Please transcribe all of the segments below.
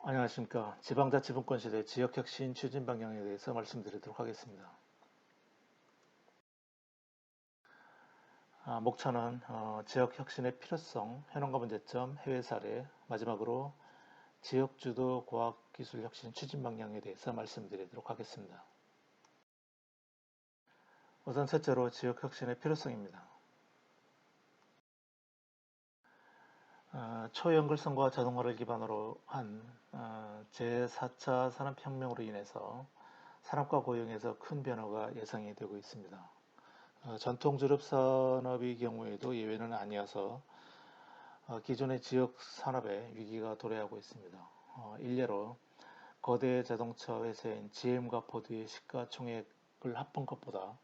안녕하십니까. 지방자치분권 시대 지역혁신 추진 방향에 대해서 말씀드리도록 하겠습니다. 아, 목차는 어, 지역혁신의 필요성, 현황과 문제점, 해외 사례, 마지막으로 지역주도 과학기술혁신 추진 방향에 대해서 말씀드리도록 하겠습니다. 우선 첫째로 지역혁신의 필요성입니다. 어, 초연결성과 자동화를 기반으로 한 어, 제4차 산업혁명으로 인해서 산업과 고용에서 큰 변화가 예상이 되고 있습니다. 어, 전통 주력 산업의 경우에도 예외는 아니어서 어, 기존의 지역 산업에 위기가 도래하고 있습니다. 어, 일례로 거대 자동차 회사인 GM과 포드의 시가총액을 합한 것보다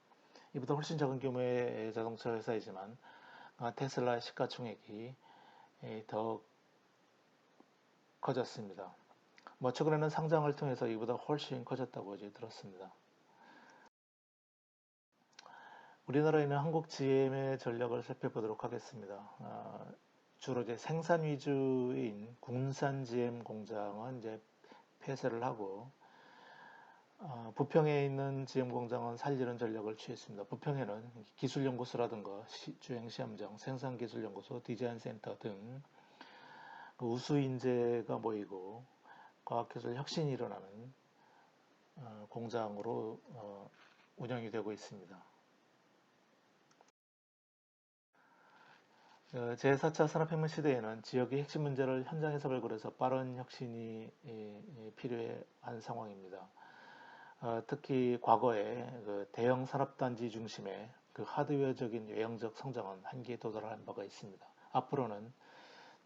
이보다 훨씬 작은 규모의 자동차 회사이지만 어, 테슬라의 시가총액이 더 커졌습니다. 뭐 최근에는 상장을 통해서 이보다 훨씬 커졌다고 이제 들었습니다. 우리나라에는 한국 GM의 전략을 살펴보도록 하겠습니다. 어, 주로 이제 생산 위주인 군산 GM 공장은 이제 폐쇄를 하고 어, 부평에 있는 GM 공장은 살리는 전략을 취했습니다. 부평에는 기술연구소라든가 시, 주행시험장, 생산기술연구소, 디자인센터 등그 우수 인재가 모이고 과학기술 혁신이 일어나는 어, 공장으로 어, 운영이 되고 있습니다. 어, 제4차 산업혁명 시대에는 지역의 핵심 문제를 현장에서 발굴해서 빠른 혁신이 필요한 상황입니다. 어, 특히 과거에 그 대형 산업단지 중심의 그 하드웨어적인 외형적 성장은 한계에 도달한 바가 있습니다. 앞으로는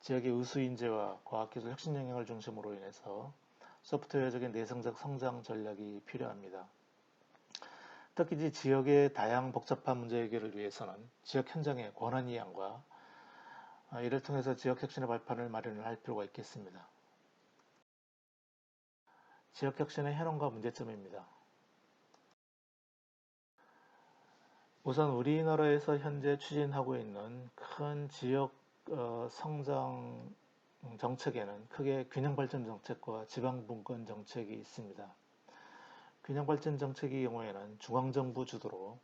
지역의 우수 인재와 과학기술 혁신 영향을 중심으로 인해서 소프트웨어적인 내성적 성장 전략이 필요합니다. 특히 지역의 다양 복잡한 문제 해결을 위해서는 지역 현장의 권한 이양과 아, 이를 통해서 지역 혁신의 발판을 마련을 할 필요가 있겠습니다. 지역혁신의 현황과 문제점입니다. 우선 우리나라에서 현재 추진하고 있는 큰 지역 어, 성장 정책에는 크게 균형발전 정책과 지방분권 정책이 있습니다. 균형발전 정책의 경우에는 중앙정부 주도로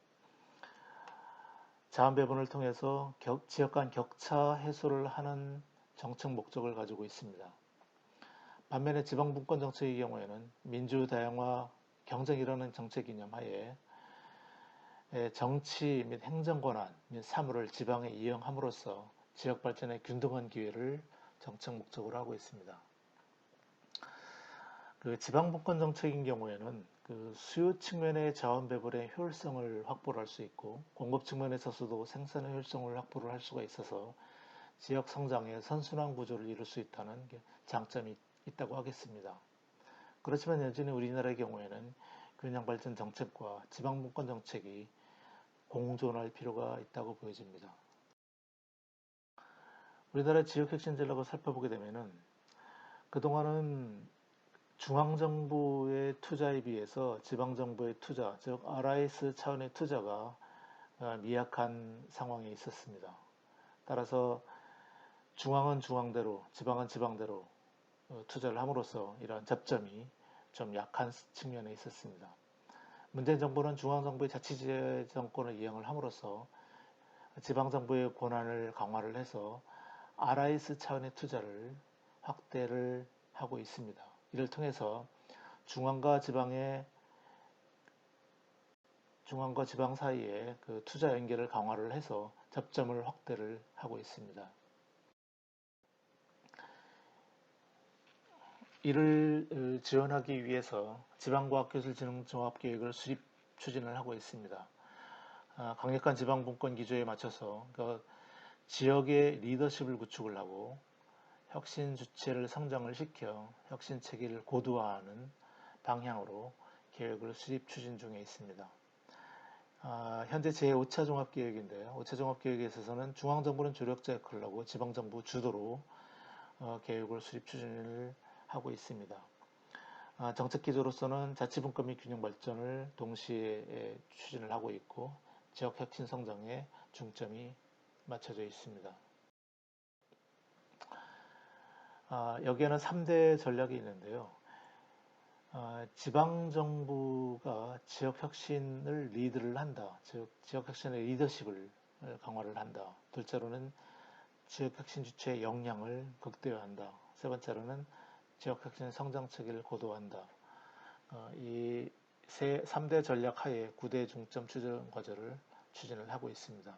자원 배분을 통해서 격, 지역 간 격차 해소를 하는 정책 목적을 가지고 있습니다. 반면에 지방분권 정책의 경우에는 민주다양화 경쟁이라는 정책 이념 하에 정치 및 행정 권한 및 사물을 지방에 이용함으로써 지역 발전의 균등한 기회를 정책 목적으로 하고 있습니다. 그 지방분권 정책인 경우에는 그 수요 측면의 자원 배분의 효율성을 확보를 할 수 있고 공급 측면에 있어서도 생산의 효율성을 확보를 할 수가 있어서 지역 성장의 선순환 구조를 이룰 수 있다는 장점이 있다고 하겠습니다. 그렇지만 여전히 우리나라의 경우에는 균형 발전 정책과 지방분권 정책이 공존할 필요가 있다고 보여집니다. 우리나라 지역혁신 전략을 살펴보게 되면은 그동안은 중앙정부의 투자에 비해서 지방정부의 투자, 즉 RIS 차원의 투자가 어, 미약한 상황에 있었습니다. 따라서 중앙은 중앙대로, 지방은 지방대로 어, 투자를 함으로써 이러한 접점이 좀 약한 측면에 있었습니다. 문재인 정부는 중앙정부의 자치제 정권을 이행을 함으로써 지방정부의 권한을 강화를 해서 RIS 차원의 투자를 확대를 하고 있습니다. 이를 통해서 중앙과 지방의 중앙과 지방 사이에 그 투자 연계를 강화를 해서 접점을 확대를 하고 있습니다. 이를 어, 지원하기 위해서 지방과학기술진흥종합계획을 수립 추진을 하고 있습니다. 아, 강력한 지방분권 기조에 맞춰서 그 지역의 리더십을 구축을 하고 혁신 주체를 성장을 시켜 혁신 체계를 고도화하는 방향으로 계획을 수립 추진 중에 있습니다. 아, 현재 제5차 종합계획인데요. 5차 종합계획에 있어서는 중앙정부는 조력자 역할을 하고 지방정부 주도로 어, 계획을 수립 추진을 하고 있습니다. 아, 정책 기조로서는 자치분권 및 균형 발전을 동시에 추진을 하고 있고 지역 혁신 성장에 중점이 맞춰져 있습니다. 아, 여기에는 3대 전략이 있는데요. 아, 지방정부가 지역혁신을 리드를 한다. 즉, 지역혁신의 리더십을 강화를 한다. 둘째로는 지역혁신 주체의 역량을 극대화한다. 세 번째로는 지역 혁신 성장 체계를 고도화한다. 어, 이 세, 3대 전략 하에 9대 중점 추진 과제를 추진을 하고 있습니다.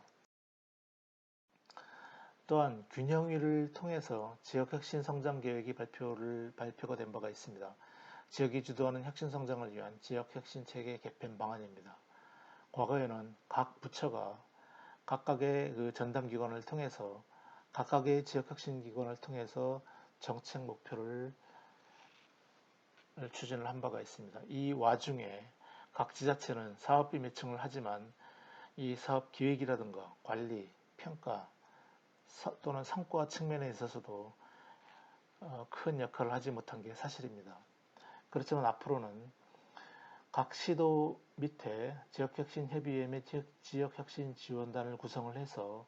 또한 균형위를 통해서 지역 혁신 성장 계획이 발표를, 발표가 된 바가 있습니다. 지역이 주도하는 혁신 성장을 위한 지역 혁신 체계 개편 방안입니다. 과거에는 각 부처가 각각의 그 전담 기관을 통해서 각각의 지역 혁신 기관을 통해서 정책 목표를 추진을 한 바가 있습니다. 이 와중에 각 지자체는 사업비 매칭을 하지만 이 사업 기획이라든가 관리, 평가 또는 성과 측면에 있어서도 어, 큰 역할을 하지 못한 게 사실입니다. 그렇지만 앞으로는 각 시도 밑에 지역혁신협의회 및 지역혁신 지원단을 구성을 해서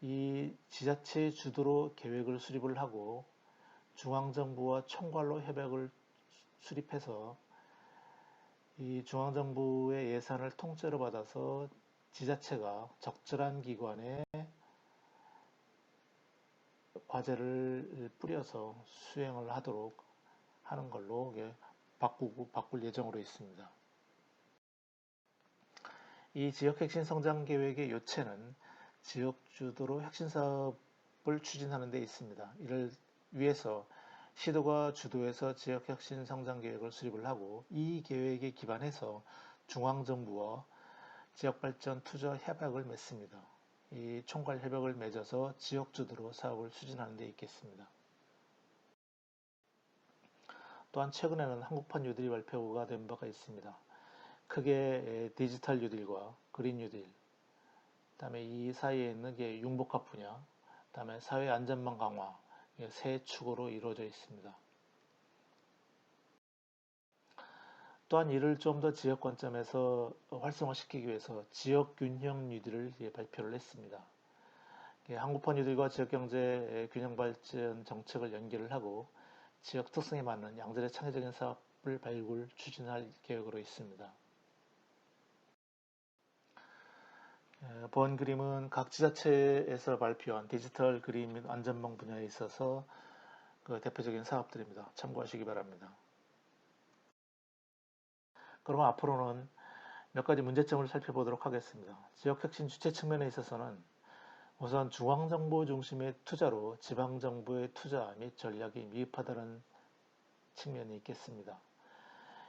이 지자체 주도로 계획을 수립을 하고 중앙정부와 총괄로 협약을 수립해서 이 중앙정부의 예산을 통째로 받아서 지자체가 적절한 기관에 과제를 뿌려서 수행을 하도록 하는 걸로 바꾸고 바꿀 예정으로 있습니다. 이 지역 혁신 성장 계획의 요체는 지역 주도로 혁신 사업을 추진하는 데 있습니다. 이를 위해서 시도가 주도해서 지역 혁신 성장 계획을 수립을 하고 이 계획에 기반해서 중앙정부와 지역발전 투자 협약을 맺습니다. 이 총괄 협약을 맺어서 지역 주도로 사업을 추진하는 데 있겠습니다. 또한 최근에는 한국판 뉴딜이 발표가 된 바가 있습니다. 크게 디지털 뉴딜과 그린 뉴딜, 그다음에 이 사이에 있는 게 융복합 분야, 그다음에 사회 안전망 강화 세 축으로 이루어져 있습니다. 또한 이를 좀 더 지역 관점에서 활성화시키기 위해서 지역 균형 뉴딜을 발표를 했습니다. 한국판 뉴딜과 지역 경제 균형 발전 정책을 연계를 하고 지역 특성에 맞는 양질의 창의적인 사업을 발굴 추진할 계획으로 있습니다. 본 그림은 각 지자체에서 발표한 디지털 그림 및 안전망 분야에 있어서 그 대표적인 사업들입니다. 참고하시기 바랍니다. 그럼 앞으로는 몇 가지 문제점을 살펴보도록 하겠습니다. 지역 혁신 주체 측면에 있어서는 우선 중앙정부 중심의 투자로 지방정부의 투자 및 전략이 미흡하다는 측면이 있겠습니다.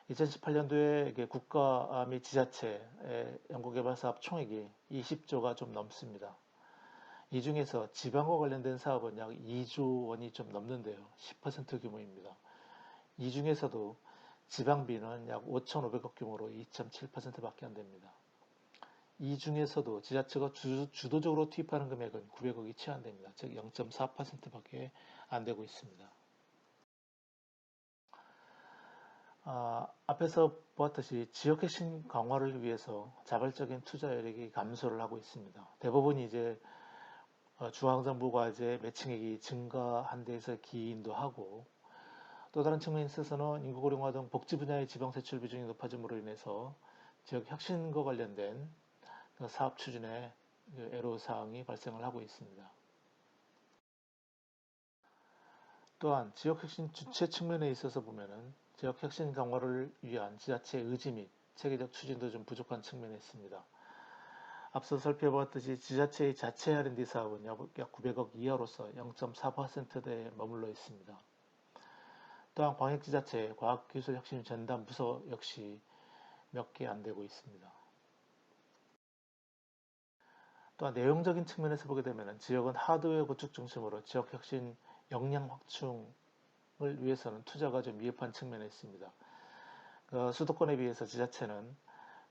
2018년도에 국가 및 지자체의 연구개발 사업 총액이 20조가 좀 넘습니다. 이 중에서 지방과 관련된 사업은 약 2조 원이 좀 넘는데요. 10% 규모입니다. 이 중에서도 지방비는 약 5,500억 규모로 2.7%밖에 안 됩니다. 이 중에서도 지자체가 주, 도적으로 투입하는 금액은 900억이 채 안 됩니다. 즉 0.4%밖에 안 되고 있습니다. 아, 앞에서 보았듯이 지역 핵심 강화를 위해서 자발적인 투자 여력이 감소를 하고 있습니다. 대부분 이제 어, 중앙정부 과제 매칭액이 증가한 데에서 기인도 하고 또 다른 측면에 있어서는 인구 고령화 등 복지 분야의 지방 세출 비중이 높아짐으로 인해서 지역 혁신과 관련된 그 사업 추진에 그 애로사항이 발생을 하고 있습니다. 또한 지역 혁신 주체 측면에 있어서 보면은 지역 혁신 강화를 위한 지자체의 의지 및 체계적 추진도 좀 부족한 측면이 있습니다. 앞서 살펴보았듯이 지자체의 자체 R&D 사업은 약 900억 이하로서 0.4%대에 머물러 있습니다. 또한 광역지자체 과학기술혁신 전담 부서 역시 몇 개 안 되고 있습니다. 또한 내용적인 측면에서 보게 되면 지역은 하드웨어 구축 중심으로 지역 혁신 역량 확충 을 위해서는 투자가 좀 미흡한 측면이 있습니다. 그 수도권에 비해서 지자체는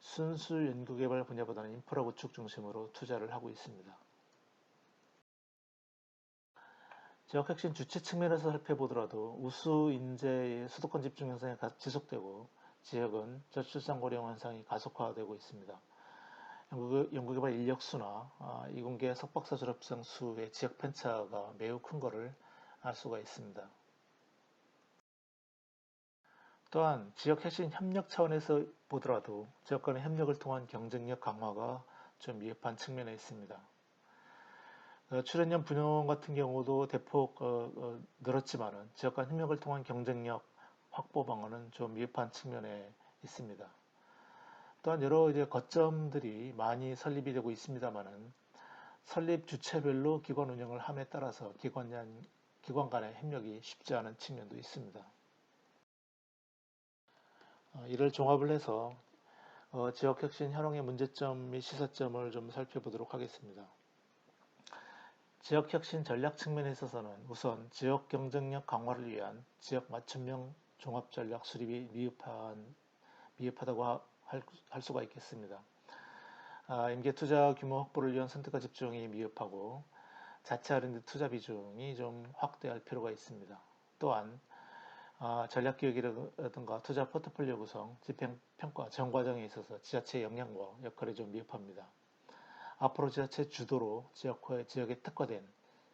순수 연구개발 분야보다는 인프라 구축 중심으로 투자를 하고 있습니다. 지역혁신 주체 측면에서 살펴보더라도 우수 인재의 수도권 집중 현상이 지속되고 지역은 저출산 고령 현상이 가속화되고 있습니다. 연구, 개발 인력 수나 아, 이공계 석박사 졸업생 수의 지역 편차가 매우 큰 것을 알 수가 있습니다. 또한 지역 혁신 협력 차원에서 보더라도 지역 간의 협력을 통한 경쟁력 강화가 좀 미흡한 측면에 있습니다. 어, 출연연 분양 같은 경우도 대폭 어, 어, 늘었지만은 지역 간 협력을 통한 경쟁력 확보 방안은 좀 미흡한 측면에 있습니다. 또한 여러 이제 거점들이 많이 설립이 되고 있습니다만은 설립 주체별로 기관 운영을 함에 따라서 기관 간의 협력이 쉽지 않은 측면도 있습니다. 어, 이를 종합을 해서 어, 지역혁신 현황의 문제점 및 시사점을 좀 살펴보도록 하겠습니다. 지역혁신 전략 측면에 있어서는 우선 지역 경쟁력 강화를 위한 지역 맞춤형 종합전략 수립이 미흡한, 미흡하다고 할, 할 수가 있겠습니다. 아, 임계 투자 규모 확보를 위한 선택과 집중이 미흡하고 자체 R&D 투자 비중이 좀 확대할 필요가 있습니다. 또한 아, 전략 기획이라든가 투자 포트폴리오 구성, 집행 평가, 전 과정에 있어서 지자체의 역량과 역할이 좀 미흡합니다. 앞으로 지자체 주도로 지역화에 지역에 특화된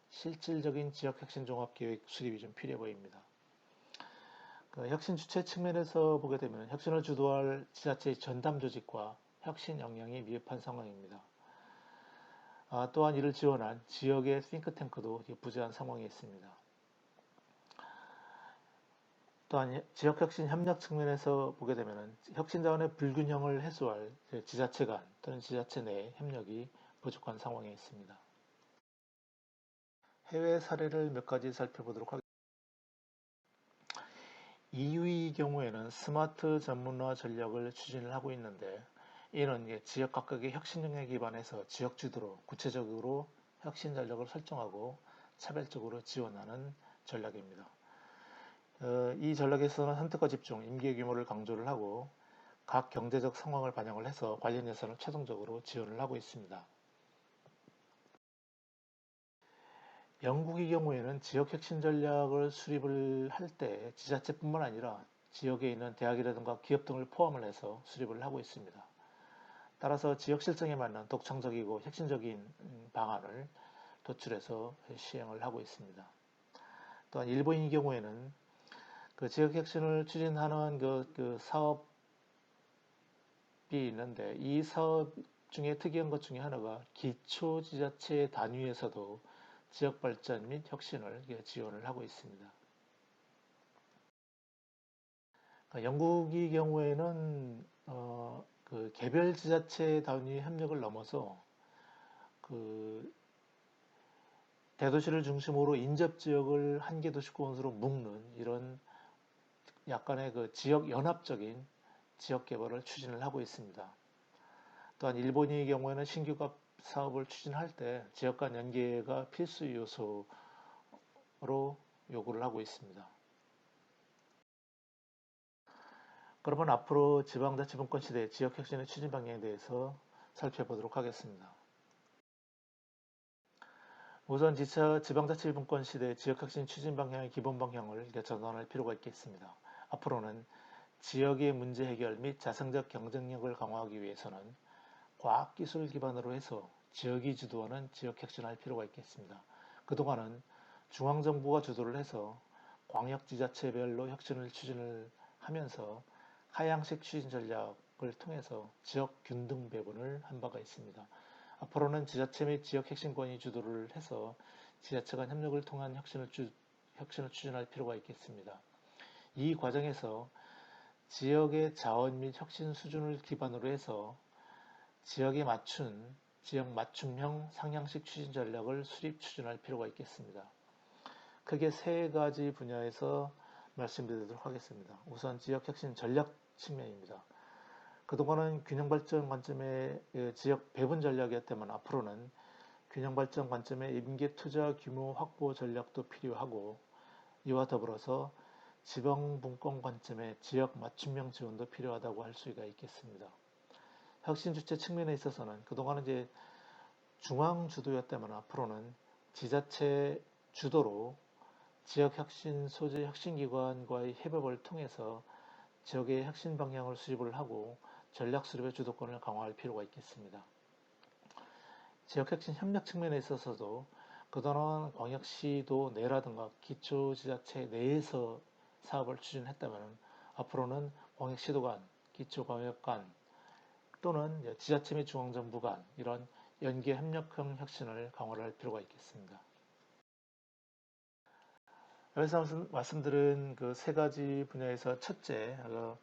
실질적인 지역 혁신 종합 계획 수립이 좀 필요해 보입니다. 그 혁신 주체 측면에서 보게 되면 혁신을 주도할 지자체의 전담 조직과 혁신 역량이 미흡한 상황입니다. 아, 또한 이를 지원한 지역의 싱크탱크도 부재한 상황에 있습니다. 또한 지역혁신 협력 측면에서 보게 되면 혁신 자원의 불균형을 해소할 지자체 간 또는 지자체 내 협력이 부족한 상황에 있습니다. 해외 사례를 몇 가지 살펴보도록 하겠습니다. EU의 경우에는 스마트 전문화 전략을 추진을 하고 있는데 이는 지역 각각의 혁신 능력에 기반해서 지역 주도로 구체적으로 혁신 전략을 설정하고 차별적으로 지원하는 전략입니다. 어, 이 전략에서는 선택과 집중, 임계 규모를 강조를 하고 각 경제적 상황을 반영을 해서 관련 예산을 최종적으로 지원을 하고 있습니다. 영국의 경우에는 지역 혁신 전략을 수립을 할 때 지자체뿐만 아니라 지역에 있는 대학이라든가 기업 등을 포함을 해서 수립을 하고 있습니다. 따라서 지역 실정에 맞는 독창적이고 혁신적인 방안을 도출해서 시행을 하고 있습니다. 또한 일본의 경우에는 그 지역 혁신을 추진하는 그, 그 사업이 있는데 이 사업 중에 특이한 것 중에 하나가 기초 지자체 단위에서도 지역 발전 및 혁신을 지원을 하고 있습니다. 그러니까 영국의 경우에는 어, 그 개별 지자체 단위 협력을 넘어서 그 대도시를 중심으로 인접 지역을 한 개 도시권으로 묶는 이런 약간의 그 지역 연합적인 지역 개발을 추진을 하고 있습니다. 또한 일본의 경우에는 신규 사업을 추진할 때 지역 간 연계가 필수 요소로 요구를 하고 있습니다. 그러면 앞으로 지방자치분권 시대 지역 혁신의 추진 방향에 대해서 살펴보도록 하겠습니다. 우선 지차 지방자치분권 시대 지역혁신 추진 방향의 기본 방향을 전환할 필요가 있겠습니다. 앞으로는 지역의 문제 해결 및 자생적 경쟁력을 강화하기 위해서는 과학기술 기반으로 해서 지역이 주도하는 지역 혁신할 필요가 있겠습니다. 그동안은 중앙정부가 주도를 해서 광역지자체별로 혁신을 추진을 하면서 하향식 추진 전략을 통해서 지역 균등 배분을 한 바가 있습니다. 앞으로는 지자체 및 지역 혁신권이 주도를 해서 지자체 간 협력을 통한 혁신을, 주, 혁신을 추진할 필요가 있겠습니다. 이 과정에서 지역의 자원 및 혁신 수준을 기반으로 해서 지역에 맞춘 지역 맞춤형 상향식 추진 전략을 수립 추진할 필요가 있겠습니다. 크게 세 가지 분야에서 말씀드리도록 하겠습니다. 우선 지역 혁신 전략 측면입니다. 그동안은 균형 발전 관점의 그 지역 배분 전략이었다면 앞으로는 균형 발전 관점의 임계 투자 규모 확보 전략도 필요하고 이와 더불어서 지방분권 관점의 지역 맞춤형 지원도 필요하다고 할 수가 있겠습니다. 혁신 주체 측면에 있어서는 그동안은 이제 중앙 주도였다면 앞으로는 지자체 주도로 지역 혁신 소재 혁신 기관과의 협업을 통해서 지역의 혁신 방향을 수립을 하고 전략 수립의 주도권을 강화할 필요가 있겠습니다. 지역 혁신 협력 측면에 있어서도 그동안 광역시도 내라든가 기초 지자체 내에서 사업을 추진했다면 앞으로는 광역시도 간, 기초광역 간 또는 지자체 및 중앙정부 간 이런 연계 협력형 혁신을 강화를 할 필요가 있겠습니다. 여기서 말씀- 말씀드린 그 세 가지 분야에서 첫째, 그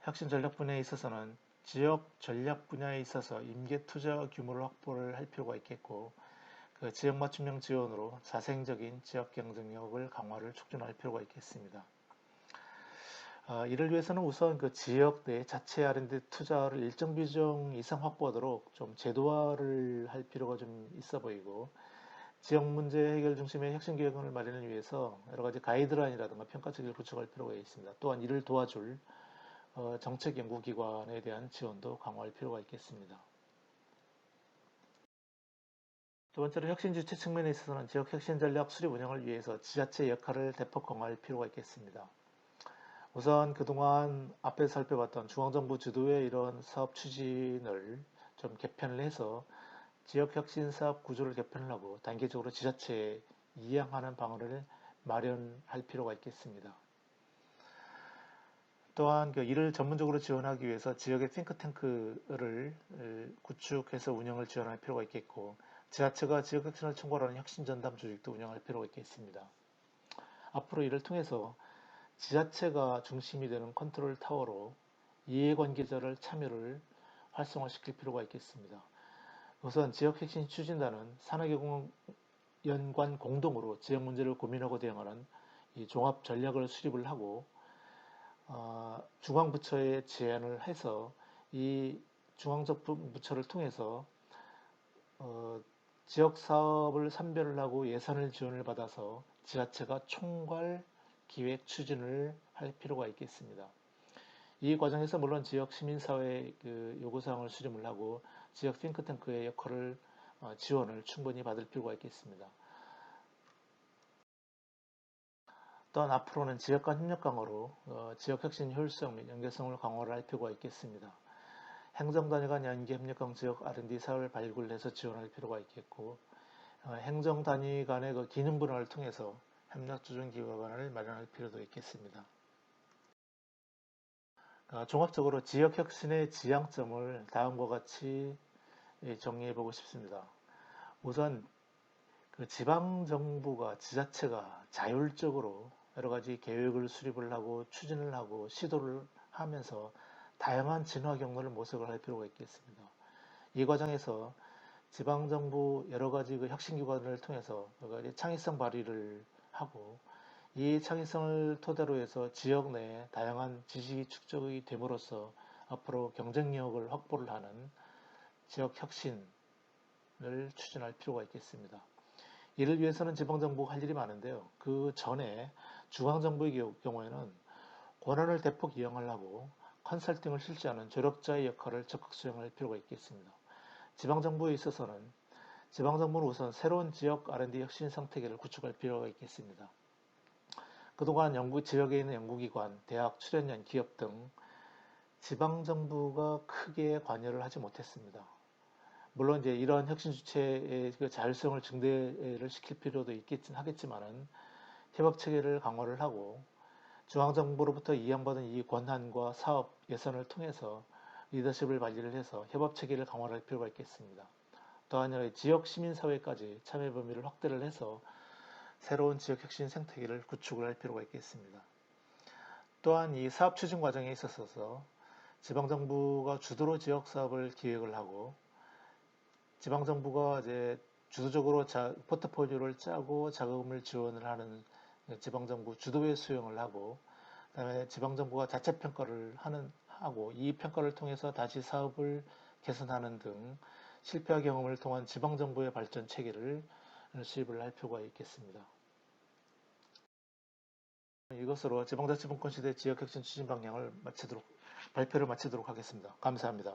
혁신 전략 분야에 있어서는 지역 전략 분야에 있어서 임계 투자 규모를 확보를 할 필요가 있겠고, 그 지역 맞춤형 지원으로 자생적인 지역 경쟁력을 강화를 촉진할 필요가 있겠습니다. 아, 이를 위해서는 우선 그 지역 내 자체 R&D 투자를 일정 비중 이상 확보하도록 좀 제도화를 할 필요가 좀 있어 보이고, 지역 문제 해결 중심의 혁신 계획을 마련을 위해서 여러 가지 가이드라인이라든가 평가 체계를 구축할 필요가 있습니다. 또한 이를 도와줄 어, 정책 연구 기관에 대한 지원도 강화할 필요가 있겠습니다. 두 번째로 혁신 주체 측면에 있어서는 지역 혁신 전략 수립 운영을 위해서 지자체 역할을 대폭 강화할 필요가 있겠습니다. 우선 그동안 앞에서 살펴봤던 중앙정부 주도의 이런 사업 추진을 좀 개편을 해서 지역 혁신 사업 구조를 개편을 하고 단계적으로 지자체에 이양하는 방안을 마련할 필요가 있겠습니다. 또한 그 이를 전문적으로 지원하기 위해서 지역의 싱크탱크를 구축해서 운영을 지원할 필요가 있겠고 지자체가 지역 혁신을 총괄하는 혁신 전담 조직도 운영할 필요가 있겠습니다. 앞으로 이를 통해서 지자체가 중심이 되는 컨트롤 타워로 이해관계자를 참여를 활성화시킬 필요가 있겠습니다. 우선 지역 혁신 추진단은 산업개공 연관 공동으로 지역 문제를 고민하고 대응하는 이 종합 전략을 수립을 하고 어, 중앙부처에 제안을 해서 이 중앙부처를 통해서 어, 지역 사업을 선별을 하고 예산을 지원을 받아서 지자체가 총괄 기획 추진을 할 필요가 있겠습니다. 이 과정에서 물론 지역 시민사회 그 요구사항을 수렴을 하고 지역 싱크탱크의 역할을 어, 지원을 충분히 받을 필요가 있겠습니다. 또한 앞으로는 지역 간 협력 강화로 어, 지역 혁신 효율성 및 연계성을 강화를 할 필요가 있겠습니다. 행정단위 간 연계 협력형 지역 R&D 사업을 발굴해서 지원할 필요가 있겠고 어, 행정단위 간의 그 기능 분할을 통해서 협력 조정 기관을 마련할 필요도 있겠습니다. 어, 종합적으로 지역 혁신의 지향점을 다음과 같이 예, 정리해 보고 싶습니다. 우선 그 지방 정부가 지자체가 자율적으로 여러 가지 계획을 수립을 하고 추진을 하고 시도를 하면서 다양한 진화 경로를 모색을 할 필요가 있겠습니다. 이 과정에서 지방 정부 여러 가지 그 혁신 기관을 통해서 창의성 발휘를 하고 이 창의성을 토대로 해서 지역 내에 다양한 지식이 축적이 됨으로써 앞으로 경쟁력을 확보를 하는 지역 혁신을 추진할 필요가 있겠습니다. 이를 위해서는 지방정부가 할 일이 많은데요. 그 전에 중앙정부의 경우에는 권한을 대폭 이용을 하고 컨설팅을 실시하는 조력자의 역할을 적극 수행할 필요가 있겠습니다. 지방정부에 있어서는 지방정부는 우선 새로운 지역 R&D 혁신 생태계를 구축할 필요가 있겠습니다. 그동안 연구, 지역에 있는 연구기관, 대학, 출연연, 기업 등 지방정부가 크게 관여를 하지 못했습니다. 물론 이제 이러한 혁신 주체의 그 자율성을 증대를 시킬 필요도 있겠긴 하겠지만은 협업 체계를 강화를 하고 중앙정부로부터 이양받은 이 권한과 사업 예산을 통해서 리더십을 관리를 해서 협업 체계를 강화할 필요가 있겠습니다. 또한 지역 시민사회까지 참여 범위를 확대를 해서 새로운 지역 혁신 생태계를 구축을 할 필요가 있겠습니다. 또한 이 사업 추진 과정에 있어서 지방정부가 주도로 지역 사업을 기획을 하고 지방정부가 이제 주도적으로 자, 포트폴리오를 짜고 자금을 지원을 하는 지방정부 주도의 수용을 하고 그다음에 지방정부가 자체 평가를 하는 하고 이 평가를 통해서 다시 사업을 개선하는 등 실패 경험을 통한 지방정부의 발전 체계를 수립을 할 필요가 있겠습니다. 이것으로 지방자치분권 시대 지역혁신 추진 방향을 마치도록 발표를 마치도록 하겠습니다. 감사합니다.